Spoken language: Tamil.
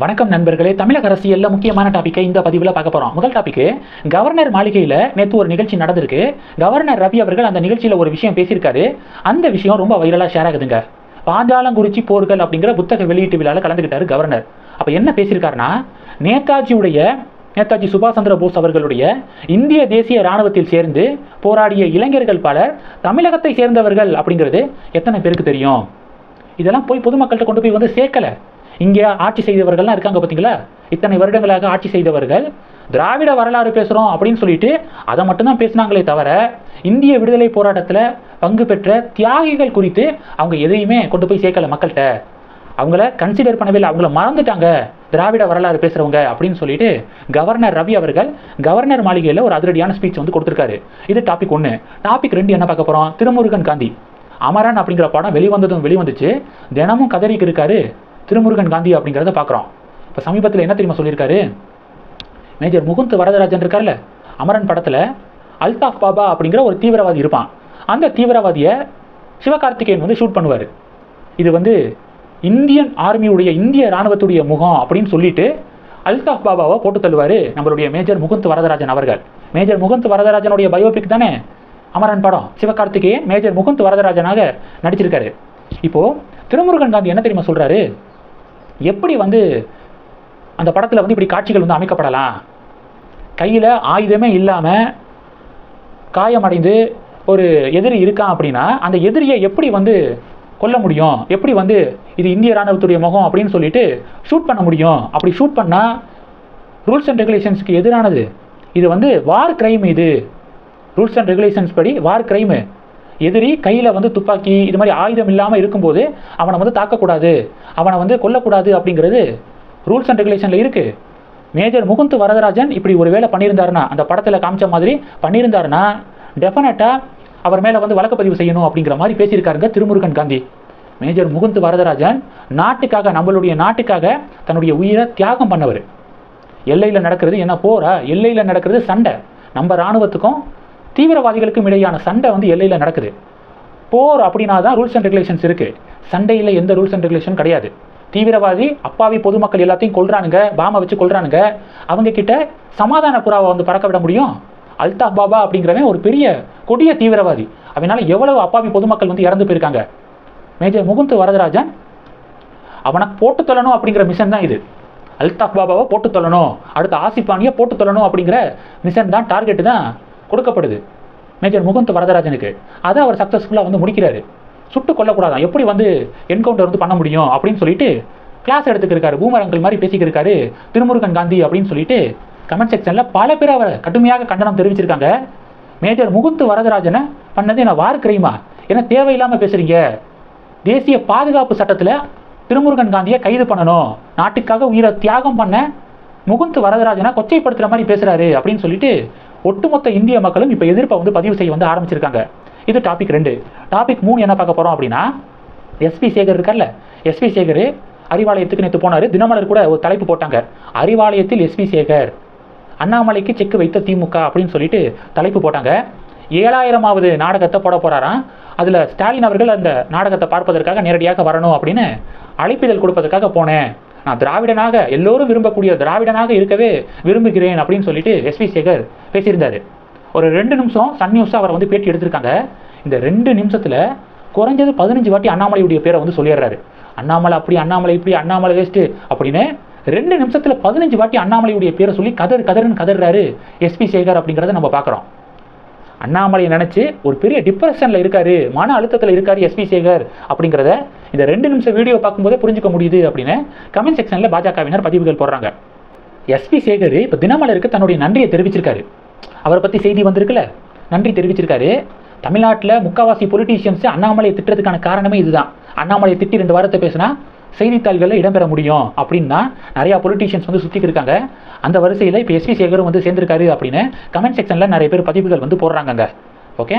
வணக்கம் நண்பர்களே. தமிழக அரசியல்ல முக்கியமான டாபிக்கை இந்த பதிவில் பார்க்க போறோம். முதல் டாபிக் கவர்னர் மாளிகையில் நேற்று ஒரு நிகழ்ச்சி நடந்திருக்கு. கவர்னர் ரவி அவர்கள் அந்த நிகழ்ச்சியில் ஒரு விஷயம் பேசியிருக்காரு. அந்த விஷயம் ரொம்ப வைரலாக ஷேர் ஆகுதுங்க. பாஞ்சாலங்குறிச்சி போர்கள் அப்படிங்கிற புத்தக வெளியீட்டு விழாவில் கலந்துக்கிட்டாரு கவர்னர் அப்போ என்ன பேசியிருக்காருன்னா நேதாஜியுடைய நேதாஜி சுபாஷ் சந்திர போஸ் அவர்களுடைய இந்திய தேசிய ராணுவத்தில் சேர்ந்து போராடிய இளைஞர்கள் பலர் தமிழகத்தை சேர்ந்தவர்கள் அப்படிங்கிறது எத்தனை பேருக்கு தெரியும்? இதெல்லாம் போய் பொதுமக்கள்கிட்ட கொண்டு போய் வந்து சேர்க்கலை. இங்கே ஆட்சி செய்தவர்கள்லாம் இருக்காங்க பார்த்தீங்களா? இத்தனை வருடங்களாக ஆட்சி செய்தவர்கள். திராவிட வரலாறு பேசுகிறோம் அப்படின்னு சொல்லிட்டு அதை மட்டும்தான் பேசினாங்களே தவிர இந்திய விடுதலை போராட்டத்தில் பங்கு பெற்ற தியாகிகள் குறித்து அவங்க எதையுமே கொண்டு போய் சேர்க்கல மக்கள்கிட்ட. அவங்கள கன்சிடர் பண்ணவே இல்லை. அவங்கள மறந்துட்டாங்க திராவிட வரலாறு பேசுகிறவங்க அப்படின்னு சொல்லிட்டு கவர்னர் ரவி அவர்கள் கவர்னர் மாளிகையில் ஒரு அதிரடியான ஸ்பீச் வந்து கொடுத்துருக்காரு. இது டாபிக் ஒன்று டாபிக் ரெண்டு என்ன பார்க்க போகிறோம் திருமுருகன் காந்தி. அமரன் அப்படிங்கிற படம் வெளிவந்ததும் வெளிவந்துச்சு. தினமும் கதறிக்கு இருக்காரு. திருமுருகன் காந்தி அப்படிங்கிறத பார்க்குறோம். இப்போ சமீபத்தில் என்ன தெரியுமா சொல்லியிருக்காரு? மேஜர் முகுந்த் வரதராஜன் இருக்கார்ல அமரன் படத்தில் அல்தாஃப் பாபா அப்படிங்கிற ஒரு தீவிரவாதி இருப்பான். அந்த தீவிரவாதியை சிவகார்த்திகேயன் வந்து ஷூட் பண்ணுவார். இது வந்து இந்தியன் ஆர்மியுடைய இந்திய ராணுவத்துடைய முகம் அப்படின்னு சொல்லிட்டு அல்தாஃப் பாபாவை போட்டு தள்ளுவார் நம்மளுடைய மேஜர் முகுந்த் வரதராஜன் அவர்கள். மேஜர் முகுந்த் வரதராஜனுடைய பயோபிக் தானே? அமரன் படம். சிவகார்த்திகேயன் மேஜர் முகுந்த் வரதராஜனாக நடிச்சிருக்காரு. இப்போது திருமுருகன் காந்தி என்ன தெரியுமா சொல்கிறாரு எப்படி வந்து அந்த படத்தில் வந்து இப்படி காட்சிகள் வந்து அமைக்கப்படலாம்? கையில் ஆயுதமே இல்லாமல் காயமடைந்து ஒரு எதிரி இருக்கான் அப்படின்னா அந்த எதிரியை எப்படி வந்து கொல்ல முடியும்? எப்படி வந்து இது இந்திய ராணுவத்துடைய முகம் அப்படின்னு சொல்லிட்டு ஷூட் பண்ண முடியும்? அப்படி ஷூட் பண்ணால் ரூல்ஸ் அண்ட் ரெகுலேஷன்ஸ்க்கு எதிரானது. இது வந்து வார் கிரைம் இது. ரூல்ஸ் அண்ட் ரெகுலேஷன்ஸ் படி வார் கிரைமு எதிரி கையில் வந்து துப்பாக்கி இது மாதிரி ஆயுதம் இல்லாமல் இருக்கும்போது அவனை வந்து தாக்கக்கூடாது. அவனை வந்து கொல்லக்கூடாது அப்படிங்கிறது ரூல்ஸ் அண்ட் ரெகுலேஷனில் இருக்குது மேஜர் முகுந்த் வரதராஜன் இப்படி ஒரு வேலை பண்ணியிருந்தாருன்னா அந்த படத்தில் காமிச்ச மாதிரி பண்ணியிருந்தாருன்னா டெஃபினட்டாக அவர் மேலே வந்து வழக்கு பதிவு செய்யணும் அப்படிங்கிற மாதிரி பேசியிருக்காருங்க திருமுருகன் காந்தி. மேஜர் முகுந்த் வரதராஜன் நாட்டுக்காக நம்மளுடைய நாட்டுக்காக தன்னுடைய உயிரை தியாகம் பண்ணவர். எல்லையில் நடக்கிறது என்ன? போரா? எல்லையில் நடக்கிறது சண்டை. நம்ம இராணுவத்துக்கும் தீவிரவாதிகளுக்கும் இடையான சண்டை வந்து எல்லையில் நடக்குது. போர் அப்படின்னா தான் ரூல்ஸ் அண்ட் ரெகுலேஷன்ஸ் இருக்குது சண்டையில் எந்த ரூல்ஸ் அண்ட் ரெகுலேஷன் கிடையாது. தீவிரவாதி அப்பாவி பொதுமக்கள் எல்லாத்தையும் கொள்றானுங்க பாமை வச்சு கொள்றானுங்க அவங்க கிட்ட சமாதான புறாவை வந்து பறக்க விட முடியும்? அல்தாஃப் பாபா அப்படிங்கிறவன் ஒரு பெரிய கொடிய தீவிரவாதி. அவனால எவ்வளவு அப்பாவி பொதுமக்கள் வந்து இறந்து போயிருக்காங்க? மேஜர் முகுந்த் வரதராஜன் அவனை போட்டு தள்ளணும் அப்படிங்கிற மிஷன் தான் இது. அல்தாஃப் பாபாவை போட்டு தள்ளணும். அடுத்த ஆசிப்பானியை போட்டு தள்ளணும் அப்படிங்கிற மிஷன் தான் டார்கெட் தான். கொடுக்கப்படுது. மேஜர் முகுந்த் வரதராஜனுக்கு. அதை அவர் சக்ஸஸ்ஃபுல்லாக வந்து முடிக்கிறாரு. சுட்டு கொல்லக்கூடாதான். எப்படி வந்து என்கவுண்டர் வந்து பண்ண முடியும் அப்படின்னு சொல்லிட்டு கிளாஸ் எடுத்துக்கிருக்காரு பூமரங்கள் மாதிரி பேசிக்கிருக்காரு திருமுருகன் காந்தி அப்படின்னு சொல்லிட்டு கமெண்ட் செக்ஷனில் பல பேர் அவரை கடுமையாக கண்டனம் தெரிவிச்சிருக்காங்க. மேஜர் முகுந்த் வரதராஜனை பண்ணது என்ன? வார் கிரைமா. என்ன தேவையில்லாமல் பேசுறீங்க. தேசிய பாதுகாப்பு சட்டத்தில் திருமுருகன் காந்தியை கைது பண்ணணும். நாட்டுக்காக உயிரை தியாகம் பண்ண முகுந்த் வரதராஜனை கொச்சைப்படுத்துகிற மாதிரி பேசுகிறாரு அப்படின்னு சொல்லிட்டு ஒட்டுமொத்த இந்திய மக்களும் இப்போ எதிர்ப்பை வந்து பதிவு செய்ய வந்து ஆரம்பிச்சிருக்காங்க. இது டாபிக் ரெண்டு. டாபிக் மூணு என்ன பார்க்க போகிறோம் அப்படின்னா எஸ்பி சேகர் இருக்கார்ல? எஸ்பி சேகர் அறிவாலயத்துக்கு நேற்று போனார். தினமலர் கூட ஒரு தலைப்பு போட்டாங்க. அறிவாலயத்தில் எஸ்பி சேகர் அண்ணாமலைக்கு செக்கு வைத்த திமுக அப்படின்னு சொல்லிட்டு தலைப்பு போட்டாங்க. ஏழாயிரமாவது நாடகத்தை போட போகிறாராம் அதில் ஸ்டாலின் அவர்கள் அந்த நாடகத்தை பார்ப்பதற்காக நேரடியாக வரணும் அப்படின்னு அழைப்பிதழ் கொடுப்பதற்காக போனேன். நான் திராவிடனாக எல்லோரும் விரும்பக்கூடிய திராவிடனாக இருக்கவே விரும்புகிறேன் அப்படின்னு சொல்லிட்டு எஸ்வி சேகர் பேசியிருந்தாரு. ஒரு ரெண்டு நிமிஷம் சன் நியூஸாக அவரை வந்து பேட்டி எடுத்திருக்காங்க. இந்த ரெண்டு நிமிஷத்தில் குறைஞ்சது பதினஞ்சு வாட்டி அண்ணாமலையுடைய பேரை வந்து சொல்லிடுறாரு. அண்ணாமலை அப்படி அண்ணாமலை இப்படி அண்ணாமலை வேஸ்ட்டு அப்படின்னு ரெண்டு நிமிஷத்தில் பதினஞ்சு வாட்டி அண்ணாமலையுடைய பேரை சொல்லி கதர் கதர்னு கதறாரு எஸ்பி சேகர் அப்படிங்கிறத நம்ம பார்க்குறோம். அண்ணாமலையை நினச்சி ஒரு பெரிய டிப்ரெஷனில் இருக்காரு மன அழுத்தத்தில் இருக்காரு எஸ்பி சேகர் அப்படிங்கிறத இந்த ரெண்டு நிமிஷம் வீடியோ பார்க்கும்போதே புரிஞ்சுக்க முடியுது அப்படின்னு கமெண்ட் செக்ஷனில் பாஜகவினர் பதிவுகள் போடுறாங்க. எஸ்பி சேகர் இப்போ தினமலருக்கு தன்னுடைய நன்றியை தெரிவிச்சிருக்காரு. அவரை பற்றி செய்தி வந்திருக்குல்ல? நன்றி தெரிவிச்சிருக்காரு. தமிழ்நாட்டில் முக்காவாசி பொலிட்டீஷியன்ஸ் அண்ணாமலையை திட்டுறதுக்கான காரணமே இதுதான். அண்ணாமலையை திட்டி ரெண்டு வாரத்தை பேசினா செய்தித்தாள்களில் இடம்பெற முடியும் அப்படின்னா நிறையா பொலிட்டீஷியன்ஸ் வந்து சுற்றிக்கு இருக்காங்க. அந்த வரிசையில் இப்போ எஸ்வி சேகரும் வந்து சேர்ந்திருக்காரு அப்படின்னு கமெண்ட் செக்ஷனில் நிறைய பேர் பதிவுகள் வந்து போடுறாங்கங்க. ஓகே